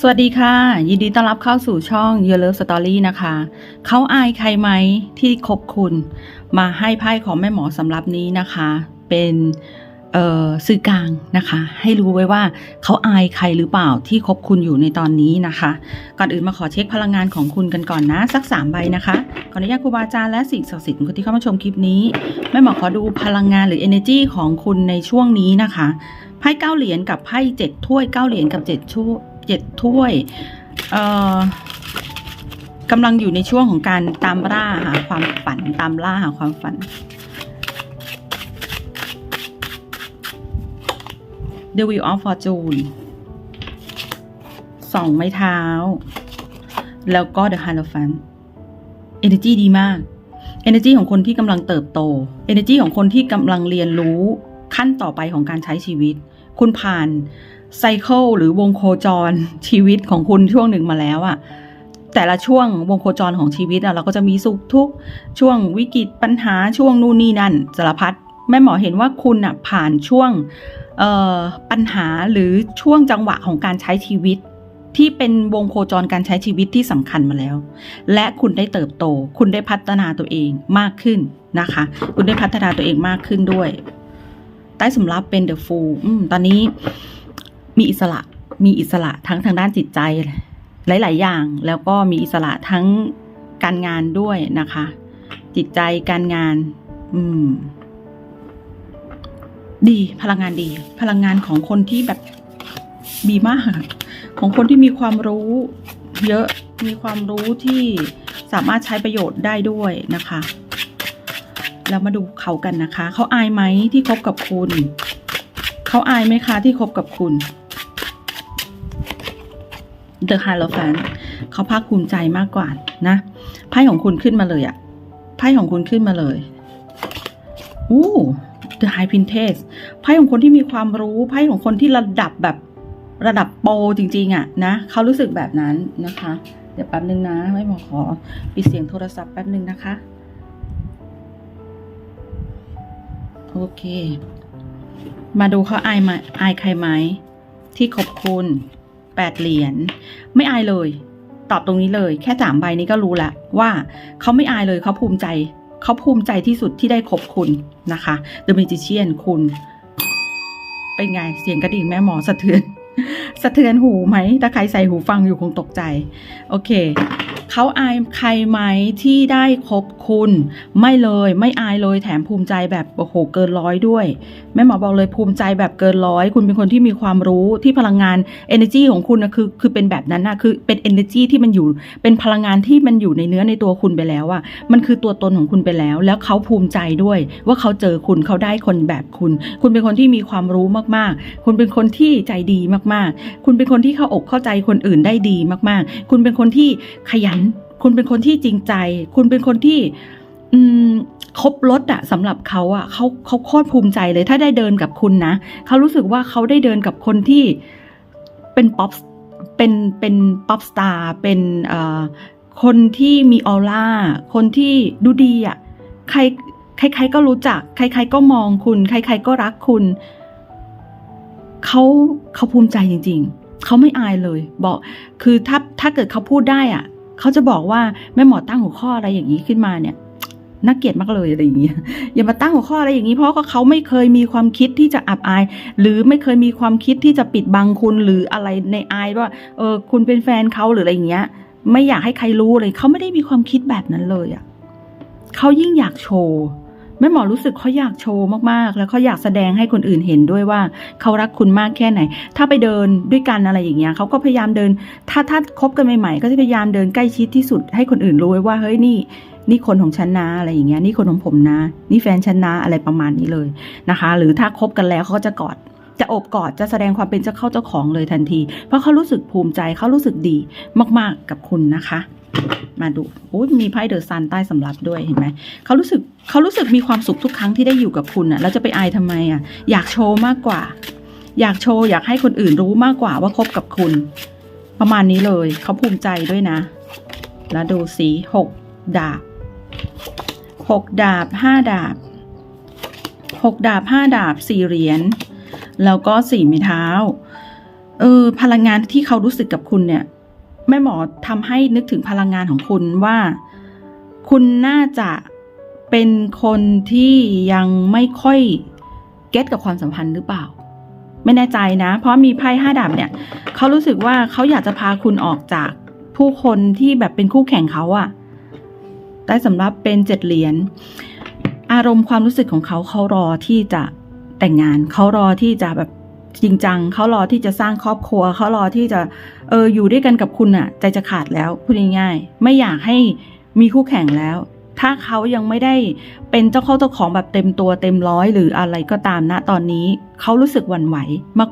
สวัสดีค่ะ ยินดีต้อนรับเข้าสู่ช่อง Your Love Story นะคะ เขาอายใครไหมที่คบคุณ มาให้ไพ่ของแม่หมอสำหรับนี้นะคะ เป็นสื่อกลางนะคะ ให้รู้ไว้ว่าเขาอายใครหรือเปล่าที่คบคุณอยู่ในตอนนี้นะคะ ก่อนอื่นมาขอเช็คพลังงานของคุณกันก่อนนะ สักสามใบนะคะขออนุญาตครูบาอาจารย์และสิ่งศักดิ์สิทธิ์คนที่เข้ามาชมคลิปนี้แม่หมอขอดูพลังงานหรือ energy ของคุณในช่วงนี้นะคะไพ่เก้าเหรียญกับไพ่เจ็ดถ้วยเก้าเหรียญกับเจ็ดช่วย เจ็ดถ้วยเอ่อกำลังอยู่ในช่วงของการตามล่าหาความฝันตามล่าหาความฝัน The Wheel of Fortune สองไม้เท้า แล้วก็ The Hierophant Energy ดีมาก Energy ของคนที่กำลังเติบโต Energy ของคนที่กำลังเรียนรู้ขั้นต่อไปของการใช้ชีวิต คุณผ่าน ไซเคิลหรือวงโคจรชีวิตของคุณช่วงหนึ่งมาแล้วอะแต่ละช่วงวงโคจรของชีวิตอะเราก็จะมีสุขทุกช่วงวิกฤตปัญหาช่วงนู่นนี่นั่นสารพัดแม่หมอเห็นว่าคุณอะผ่านช่วงเอ่อปัญหาหรือช่วงจังหวะของการใช้ชีวิต ที่เป็นวงโคจรการใช้ชีวิตที่สำคัญมาแล้ว และคุณได้เติบโต คุณได้พัฒนาตัวเองมากขึ้นนะคะ คุณได้พัฒนาตัวเองมากขึ้นด้วย ใต้สำรับเป็น The Fool ตอนนี้ มีอิสระ มีอิสระทั้งทางด้านจิตใจ หลาย ๆ อย่าง แล้วก็มีอิสระทั้งการงานด้วยนะคะ จิตใจการงาน อืม ดีพลังงานดี พลังงานของคนที่แบบดีมาก ของคนที่มีความรู้เยอะมีความรู้ที่สามารถใช้ประโยชน์ได้ด้วยนะคะแล้วมาดูเขากันนะคะ เขาอายไหมที่คบกับคุณ เขาอายไหมคะที่คบกับคุณ The Hierophant เขาภาคภูมิใจมากกว่านะไพ่ของคุณขึ้นมาเลยอะไพ่ของคุณขึ้นมาเลยอู้ The High Princess ไพ่ของคนที่มีความรู้ไพ่ของคนที่ระดับแบบระดับโปรจริง ๆอะนะเขารู้สึกแบบนั้นนะคะ เดี๋ยวแป๊บนึงนะไม่หมอขอปิดเสียงโทรศัพท์แป๊บนึงนะคะโอเค มาดูเขาอายไหมอายใครไหมที่ขอบคุณ แปดเหรียญไม่อายเลย ตอบตรงนี้เลย แค่สามใบนี้ก็รู้ละว่าเขาไม่อายเลยเขาภูมิใจเขาภูมิใจที่สุดที่ได้คบคุณนะคะเดอะมิจิเชียนคุณ เป็นไงเสียงกระดิ่งแม่หมอสะเทือน สะเทือนหูไหมถ้าใครใส่หูฟังอยู่คงตกใจ โอเค เขาอายใครไหมที่ได้คบคุณ ไม่เลยไม่อายเลยแถมภูมิใจแบบโอ้โหเกินร้อยด้วย แม่หมอบอกเลยภูมิใจแบบเกินร้อย คุณเป็นคนที่มีความรู้ที่พลังงาน energy ของคุณนะคือคือเป็นแบบนั้นนะคือเป็น energy ที่มันอยู่เป็นพลังงานที่มันอยู่ในเนื้อในตัวคุณไปแล้วอะมันคือตัวตนของคุณไปแล้ว แล้วเขาภูมิใจด้วย ว่าเขาเจอคุณเขาได้คนแบบคุณ คุณเป็นคนที่มีความรู้มากๆ คุณเป็นคนที่ใจดีมากๆ คุณเป็นคนที่เข้าอกเข้าใจคนอื่นได้ดีมากๆ คุณเป็นคนที่ขยัน คุณเป็นคนที่จริงใจ คุณเป็นคนที่ อืมครบรถอะสำหรับเขาอะเขาเขาโคตรภูมิใจเลย ถ้าได้เดินกับคุณนะเขารู้สึกว่าเขาได้เดินกับคนที่เป็นป๊อปเป็นเป็นป๊อปสตาร์เป็นเอ่อคนที่มีออร่าคนที่ดูดีอะใครใครๆก็รู้จัก ใคร ๆ ก็มองคุณ ใคร ๆ ก็รักคุณเขาเขาภูมิใจจริง ๆเขาไม่อายเลย บอก คือถ้าถ้าเกิดเขาพูดได้อะ เขาจะบอกว่าแม่หมอตั้งหัวข้ออะไรอย่างนี้ขึ้นมาเนี่ยน่าเกลียดมากเลยอะไรอย่างเงี้ยอย่ามาตั้งหัวข้ออะไรอย่างนี้ เพราะว่าเขาไม่เคยมีความคิดที่จะอับอาย หรือไม่เคยมีความคิดที่จะปิดบังคุณหรืออะไรในอายว่าเออคุณเป็นแฟนเขาหรืออะไรอย่างเงี้ย ไม่อยากให้ใครรู้เลยเขาไม่ได้มีความคิดแบบนั้นเลยอะ่ะเขายิ่งอยากโชว์ แม่หมอรู้สึกเขาอยากโชว์มากๆ แล้วเขาอยากแสดงให้คนอื่นเห็นด้วยว่าเขารักคุณมากแค่ไหน ถ้าไปเดินด้วยกันอะไรอย่างเงี้ยเขาก็พยายามเดิน ถ้าถ้าคบกันใหม่ๆ ก็จะพยายามเดินใกล้ชิดที่สุดให้คนอื่นรู้ไว้ว่าเฮ้ยนี่นี่คนของฉันนะอะไรอย่างเงี้ยนี่คนของผมนะ นี่แฟนฉันนะอะไรประมาณนี้เลยนะคะ หรือถ้าคบกันแล้วเขาก็จะกอด จะอบกอดจะแสดงความเป็นเจ้าเข้าเจ้าของเลยทันที เพราะเขารู้สึกภูมิใจเขารู้สึกดีมากๆกับคุณนะคะ มาดูโอ้ยมีไพ่เดอะซันใต้สำรับด้วยเห็นไหมเขารู้สึกเขารู้สึกมีความสุขทุกครั้งที่ได้อยู่กับคุณอะแล้วจะไปอายทำไมอะอยากโชว์มากกว่า อยากโชว์อยากให้คนอื่นรู้มากกว่าว่าคบกับคุณ ประมาณนี้เลยเขาภูมิใจด้วยนะ แล้วดูสีหกดาบหกดาบห้าดาบหกดาบห้าดาบสี่เหรียญ แล้วก็สี่ไม้เท้า เออ พลังงานที่เขารู้สึกกับคุณเนี่ย แม่หมอทำให้นึกถึงพลังงานของคุณว่า คุณน่าจะเป็นคนที่ยังไม่ค่อยเก็ตกับความสัมพันธ์หรือเปล่า ไม่แน่ใจนะ เพราะมีไพ่ห้าดาบเนี่ย เขารู้สึกว่าเขาอยากจะพาคุณออกจากผู้คนที่แบบเป็นคู่แข่งเขาอะได้สำหรับเป็นเจ็ดเหรียญอารมณ์ความรู้สึกของเขาเขารอที่จะ แต่งงานเขารอที่จะแบบจริงจังเขารอที่จะสร้างครอบครัวเขารอที่จะเอออยู่ด้วยกันกับคุณอะใจจะขาดแล้วพูดง่ายๆไม่อยากให้มีคู่แข่งแล้ว ถ้าเขายังไม่ได้เป็นเจ้าเข้าเจ้าของแบบเต็มตัวเต็มร้อยหรืออะไรก็ตามณตอนนี้เขารู้สึกหวั่นไหว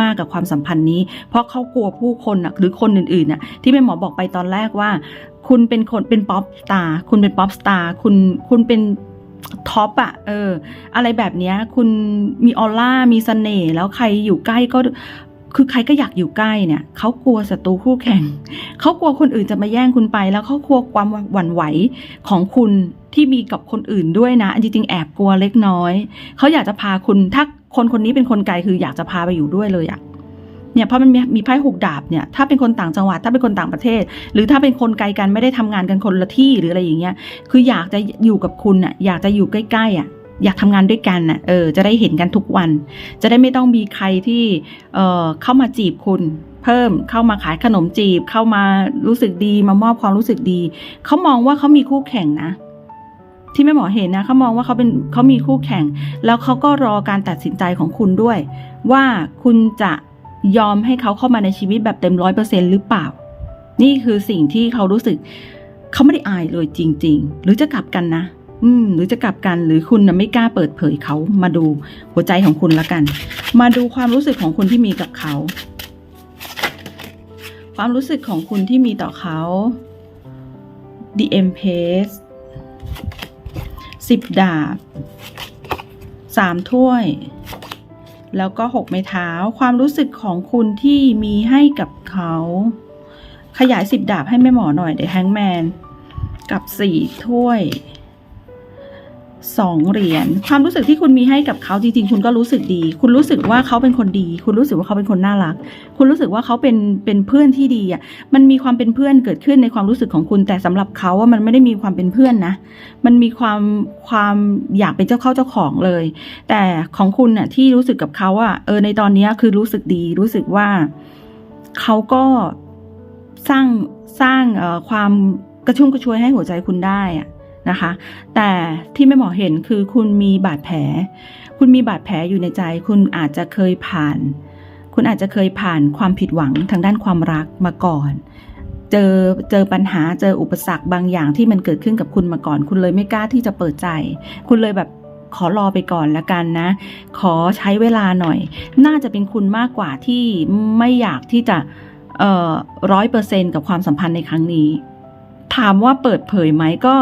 มากๆกับความสัมพันธ์นี้ เพราะเขากลัวผู้คนน่ะหรือคนอื่นๆน่ะที่แม่หมอบอกไปตอนแรกว่า คุณเป็นคนเป็นป๊อปสตาร์คุณเป็นป๊อปสตาร์คุณคุณเป็น ท็อปอะเออ อะไรแบบเนี้ย คุณมีออร่ามีเสน่ห์แล้วใครอยู่ใกล้ก็คือใครก็อยากอยู่ใกล้เนี่ยเขากลัวศัตรูคู่แข่งเขากลัวคนอื่นจะมาแย่งคุณไป แล้วเขากลัวความหวั่นไหวของคุณที่มีกับคนอื่นด้วยนะจริงๆแอบกลัวเล็กน้อยเขาอยากจะพาคุณถ้าคนคนนี้เป็นคนไกลคืออยากจะพาไปอยู่ด้วยเลยอะ เนี่ยเพราะมันมีมีไพ่หกดาบเนี่ยถ้าเป็นคนต่างจังหวัดถ้าเป็นคนต่างประเทศ หรือถ้าเป็นคนไกลกันไม่ได้ทำงานกันคนละที่หรืออะไรอย่างเงี้ยคืออยากจะอยู่กับคุณอะอยากจะอยู่ใกล้ๆอะอยากทำงานด้วยกันน่ะ เออ จะได้เห็นกันทุกวัน จะได้ไม่ต้องมีใครที่ เออเข้ามาจีบคุณเพิ่ม เข้ามาขายขนมจีบ เข้ามารู้สึกดี มามอบความรู้สึกดี เขามองว่าเขามีคู่แข่งนะ ที่แม่หมอเห็นนะ เขามองว่าเขาเป็นเขามีคู่แข่ง แล้วเขาก็รอการตัดสินใจของคุณด้วย ว่าคุณจะ ยอมให้เขาเข้ามาในชีวิตแบบเต็มร้อยเปอร์เซ็นหรือเปล่า นี่คือสิ่งที่เขารู้สึก เขาไม่ได้อายเลยจริง ๆ หรือจะกลับกันนะ อืม หรือจะกลับกันหรือคุณนะไม่กล้าเปิดเผยเขามาดูหัวใจของคุณละกัน มาดูความรู้สึกของคุณที่มีกับเขา ความรู้สึกของคุณที่มีต่อเขา The Empress สิบดาบสามถ้วย แล้วก็หกไม้เท้าความรู้สึกของคุณที่มีให้กับเขา ขยายสิบดาบให้แม่หมอหน่อยเดี๋ยวแฮงแมนกับสี่ถ้วย สองเหรียญความรู้สึกที่คุณมีให้กับเขาจริงๆ คุณก็รู้สึกดี คุณรู้สึกว่าเขาเป็นคนดี คุณรู้สึกว่าเขาเป็นคนน่ารัก คุณรู้สึกว่าเขาเป็นเป็นเพื่อนที่ดีอะมันมีความเป็นเพื่อนเกิดขึ้นในความรู้สึกของคุณแต่สำหรับเขาว่ามันไม่ได้มีความเป็นเพื่อนนะ มันมีความความอยากเป็นเจ้าเข้าเจ้าของเลย แต่ของคุณน่ะที่รู้สึกกับเขาอะเออในตอนนี้คือรู้สึกดี รู้สึกว่าเขาก็สร้างสร้างความกระชุ่มกระชวยให้หัวใจคุณได้อะ นะคะ แต่ที่แม่หมอเห็นคือคุณมีบาดแผล คุณมีบาดแผลอยู่ในใจ คุณอาจจะเคยผ่าน คุณอาจจะเคยผ่านความผิดหวังทางด้านความรักมาก่อน เจอเจอปัญหาเจออุปสรรคบางอย่างที่มันเกิดขึ้นกับคุณมาก่อน คุณเลยไม่กล้าที่จะเปิดใจ คุณเลยแบบขอรอไปก่อนละกันนะ ขอใช้เวลาหน่อย น่าจะเป็นคุณมากกว่าที่ไม่อยากที่จะร้อยเปอร์เซ็นกับความสัมพันธ์ในครั้งนี้ ถามว่าเปิดเผยไหมก็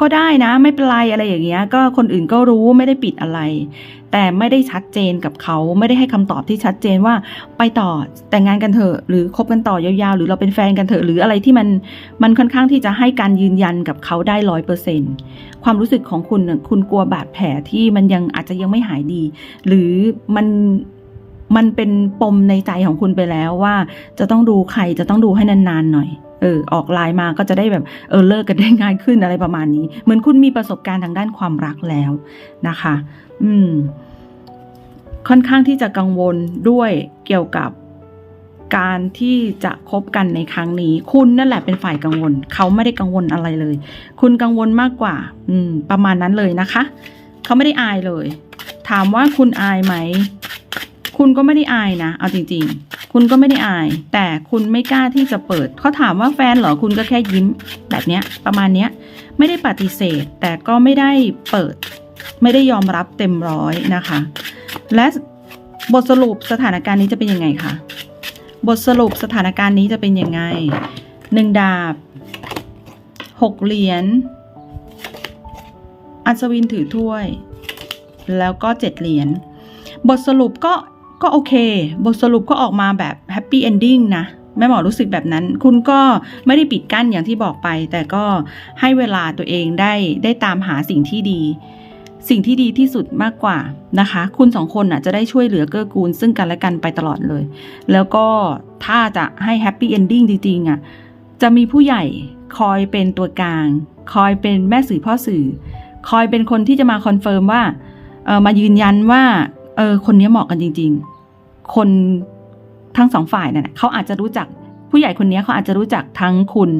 ก็ได้นะไม่เป็นไรอะไรอย่างเงี้ย ก็คนอื่นก็รู้ไม่ได้ปิดอะไร แต่ไม่ได้ชัดเจนกับเขาไม่ได้ให้คำตอบที่ชัดเจนว่าไปต่อแต่งงานกันเถอะหรือคบกันต่อยาวๆ หรือเราเป็นแฟนกันเถอะหรืออะไรที่มันมันค่อนข้างที่จะให้การยืนยันกับเขาได้ร้อยเปอร์เซนความรู้สึกของคุณคุณกลัวบาดแผลที่มันยังอาจจะยังไม่หายดี หรือมันมันเป็นปมในใจของคุณไปแล้วว่า จะต้องดูใครจะต้องดูให้นานๆหน่อย เออออกไลน์มาก็จะได้แบบเออเลิกกันได้ง่ายขึ้นอะไรประมาณนี้ เหมือนคุณมีประสบการณ์ทางด้านความรักแล้วนะคะ อืม ค่อนข้างที่จะกังวลด้วยเกี่ยวกับการที่จะคบกันในครั้งนี้ คุณนั่นแหละเป็นฝ่ายกังวล เขาไม่ได้กังวลอะไรเลย คุณกังวลมากกว่า อืม ประมาณนั้นเลยนะคะ เขาไม่ได้อายเลย ถามว่าคุณอายไหม คุณก็ไม่ได้อายนะ เอาจริง ๆ คุณก็ไม่ได้อาย แต่คุณไม่กล้าที่จะเปิดเขาถามว่าแฟนเหรอคุณก็แค่ยิ้ม แบบเนี้ยประมาณเนี้ยไม่ได้ปฏิเสธ แต่ก็ไม่ได้เปิด ไม่ได้ยอมรับเต็มร้อยนะคะ และบทสรุปสถานการณ์นี้จะเป็นยังไงคะบทสรุปสถานการณ์นี้จะเป็นยังไงหนึ่งดาบหกเหรียญอัศวินถือถ้วย แล้วก็เจ็ดเหรียญบทสรุปก็ ก็โอเค บทสรุปก็ออกมาแบบแฮปปี้เอนดิ้งนะแม่หมอรู้สึกแบบนั้น คุณก็ไม่ได้ปิดกั้นอย่างที่บอกไป แต่ก็ให้เวลาตัวเองได้ได้ตามหาสิ่งที่ดี สิ่งที่ดีที่สุดมากกว่านะคะ คุณสองคนน่ะจะได้ช่วยเหลือเกื้อกูล ซึ่งกันและกันไปตลอดเลย แล้วก็ถ้าจะให้แฮปปี้เอนดิ้งจริงๆอะจะมีผู้ใหญ่คอยเป็นตัวกลาง คอยเป็นแม่สื่อพ่อสื่อ คอยเป็นคนที่จะมาคอนเฟิร์มว่าเออมายืนยันว่า เออ คนนี้เหมาะกันจริง ๆ คนทั้งสองฝ่ายเนี่ยเขาอาจจะรู้จักผู้ใหญ่คนนี้เขาอาจจะรู้จักทั้งคุณ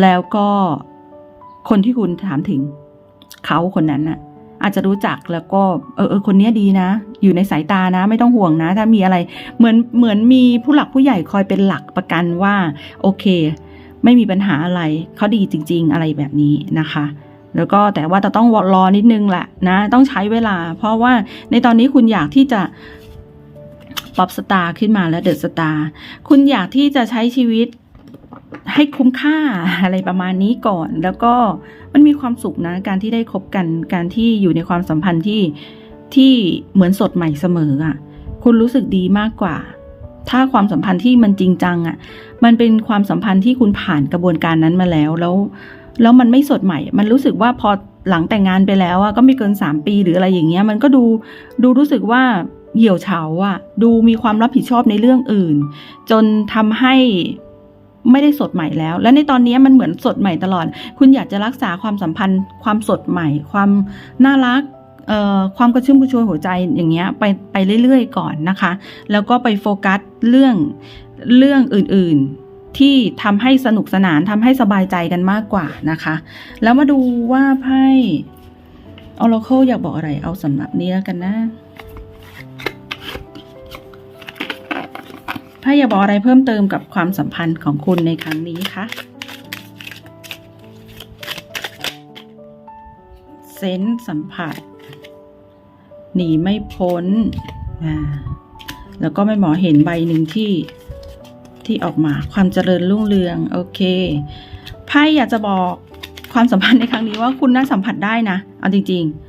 แล้วก็คนที่คุณถามถึง เขาคนนั้นน่ะ อาจจะรู้จักแล้วก็เออเออคนนี้ดีนะ อยู่ในสายตานะ ไม่ต้องห่วงนะ ถ้ามีอะไร เหมือนเหมือนมีผู้หลักผู้ใหญ่คอยเป็นหลักประกันว่า โอเค ไม่มีปัญหาอะไรเขาดีจริง ๆ อะไรแบบนี้นะคะ แล้วก็แต่ว่าจะต้องรอนิดนึงแหละนะ ต้องใช้เวลา เพราะว่าในตอนนี้คุณอยากที่จะป๊อปสตาร์ขึ้นมาแล้วเดอะสตาร์คุณอยากที่จะใช้ชีวิตให้คุ้มค่าอะไรประมาณนี้ก่อน แล้วก็มันมีความสุขนะ การที่ได้คบกัน การที่อยู่ในความสัมพันธ์ที่ที่เหมือนสดใหม่เสมออะ่ะ คุณรู้สึกดีมากกว่า ถ้าความสัมพันธ์ที่มันจริงจังอะ่ะ มันเป็นความสัมพันธ์ที่คุณผ่านกระบวนการนั้นมาแล้ว แล้ว แล้วมันไม่สดใหม่ มันรู้สึกว่าพอหลังแต่งงานไปแล้วอะก็ไม่เกิน 3 ปีหรืออะไรอย่างเงี้ย มันก็ดูดูรู้สึกว่าเหี่ยวเฉาอะดูมีความรับผิดชอบในเรื่องอื่น จนทำให้ไม่ได้สดใหม่แล้ว และในตอนนี้มันเหมือนสดใหม่ตลอด คุณอยากจะรักษาความสัมพันธ์ ความสดใหม่ ความน่ารักเอ่อความกระชุ่มกระชวยหัวใจอย่างเงี้ยไปไปเรื่อยๆก่อนนะคะ แล้วก็ไปโฟกัสเรื่องเรื่องอื่นๆ ที่ทำให้สนุกสนานทำให้สบายใจกันมากกว่านะคะ แล้วมาดูว่าไพ่ Oracle อยากบอกอะไรเอาสำหรับนี้แล้วกันนะไพ่อยากบอกอะไรเพิ่มเติมกับความสัมพันธ์ของคุณในครั้งนี้คะเซนส์สัมผัส หนีไม่พ้น แล้วก็ไม่หมอเห็นใบหนึ่งที่ ที่ออกมาความเจริญรุ่งเรืองโอเคไพ่อยากจะบอกความสัมพันธ์ในครั้งนี้ว่าคุณน่าสัมผัสได้นะ เอาจริง ๆ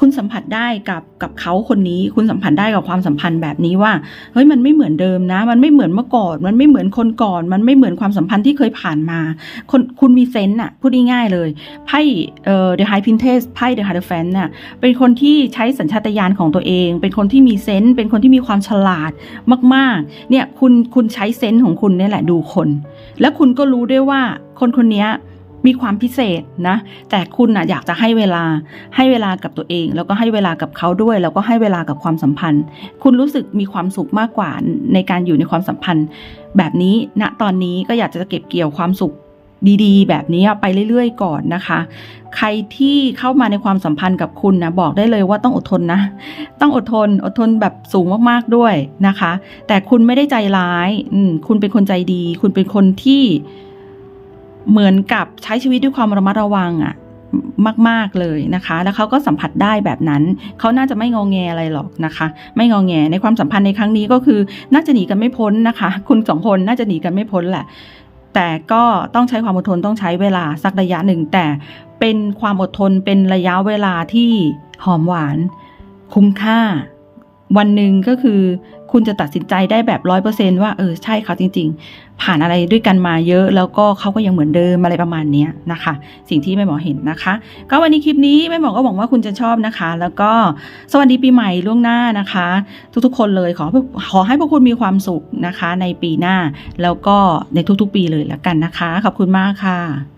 คุณสัมผัสได้กับกับเขาคนนี้ คุณสัมผัสได้กับความสัมพันธ์แบบนี้ว่าเฮ้ยมันไม่เหมือนเดิมนะ มันไม่เหมือนเมื่อก่อน มันไม่เหมือนคนก่อน มันไม่เหมือนความสัมพันธ์ที่เคยผ่านมาคนคุณมีเซนต์อะพูดง่ายๆเลยไพ่เอ่อ The High Princess ไพ่ The Hierophant น่ะเป็นคนที่ใช้สัญชาตญาณของตัวเอง เป็นคนที่มีเซนต์เป็นคนที่มีความฉลาดมากๆเนี่ยคุณคุณใช้เซนต์ของคุณนี่แหละดูคน แล้วคุณก็รู้ด้วยว่าคนคนนี้ มีความพิเศษนะ แต่คุณนะอยากจะให้เวลาให้เวลากับตัวเอง แล้วก็ให้เวลากับเขาด้วย แล้วก็ให้เวลากับความสัมพันธ์ คุณรู้สึกมีความสุขมากกว่าในการอยู่ในความสัมพันธ์ แบบนี้ณตอนนี้ก็อยากจะเก็บเกี่ยวความสุขดีๆ แบบนี้ไปเรื่อยๆ ก่อนนะคะ ใครที่เข้ามาในความสัมพันธ์กับคุณนะบอกได้เลยว่าต้องอดทนนะ ต้องอดทน อดทนแบบสูงมากๆด้วยนะคะ แต่คุณไม่ได้ใจร้าย คุณเป็นคนใจดี คุณเป็นคนที่ เหมือนกับใช้ชีวิตด้วยความระมัดระวังอะมาก ๆ เลยนะคะ แล้วเขาก็สัมผัสได้แบบนั้น เขาน่าจะไม่งองแงอะไรหรอกนะคะ ไม่งองแง ในความสัมพันธ์ในครั้งนี้ก็คือ น่าจะหนีกันไม่พ้นนะคะ คุณสองคนน่าจะหนีกันไม่พ้นแหละ แต่ก็ต้องใช้ความอดทน ต้องใช้เวลาสักระยะหนึ่ง แต่เป็นความอดทน เป็นระยะเวลาที่หอมหวาน คุ้มค่า วันหนึ่งก็คือคุณจะตัดสินใจได้แบบร้อยเปอร์เซนว่าเออใช่เขาจริง ๆ ผ่านอะไรด้วยกันมาเยอะ แล้วก็เขาก็ยังเหมือนเดิมอะไรประมาณเนี้ยนะคะ สิ่งที่แม่หมอเห็นนะคะ ก็วันนี้คลิปนี้แม่หมอก็หวังว่าคุณจะชอบนะคะ แล้วก็สวัสดีปีใหม่ล่วงหน้านะคะ ทุกๆ คนเลยขอขอให้พวกคุณมีความสุขนะคะ ในปีหน้า แล้วก็ในทุกๆ ปีเลยแล้วกันนะคะ ขอบคุณมากค่ะ